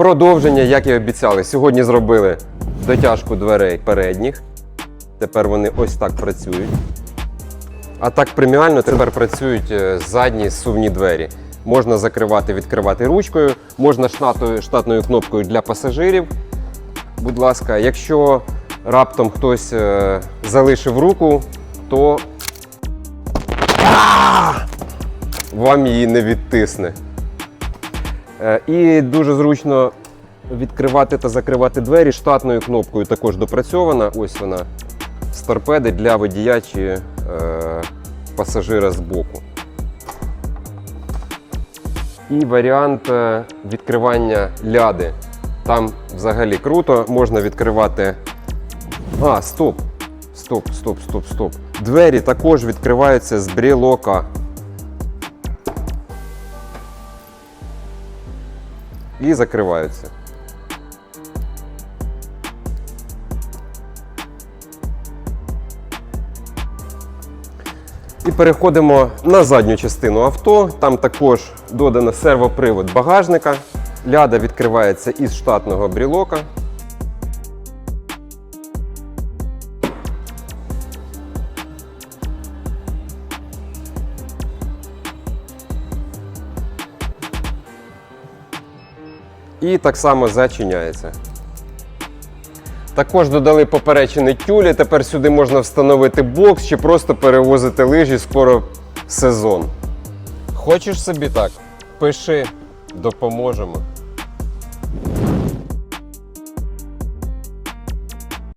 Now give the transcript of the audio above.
Продовження, як і обіцяли, сьогодні зробили дотяжку дверей передніх. Тепер вони ось так працюють. А так преміально тепер працюють е, задні сувні двері. Можна закривати, відкривати ручкою, можна штатною, штатною кнопкою для пасажирів. Будь ласка, якщо раптом хтось е, залишив руку, то вам її не відтисне. Е, І дуже зручно відкривати та закривати двері штатною кнопкою також допрацьована. Ось вона з торпеди для водія чи е, пасажира з боку. І варіант е, відкривання ляди. Там взагалі круто, можна відкривати. А, стоп! Стоп, стоп, стоп, стоп. Двері також відкриваються з брелока. І закриваються. І переходимо на задню частину авто. Там також додано сервопривод багажника. Ляда відкривається із штатного брілока. І так само зачиняється. Також додали поперечини тюлі. Тепер сюди можна встановити бокс чи просто перевозити лижі скоро сезон. Хочеш собі так? Пиши, допоможемо.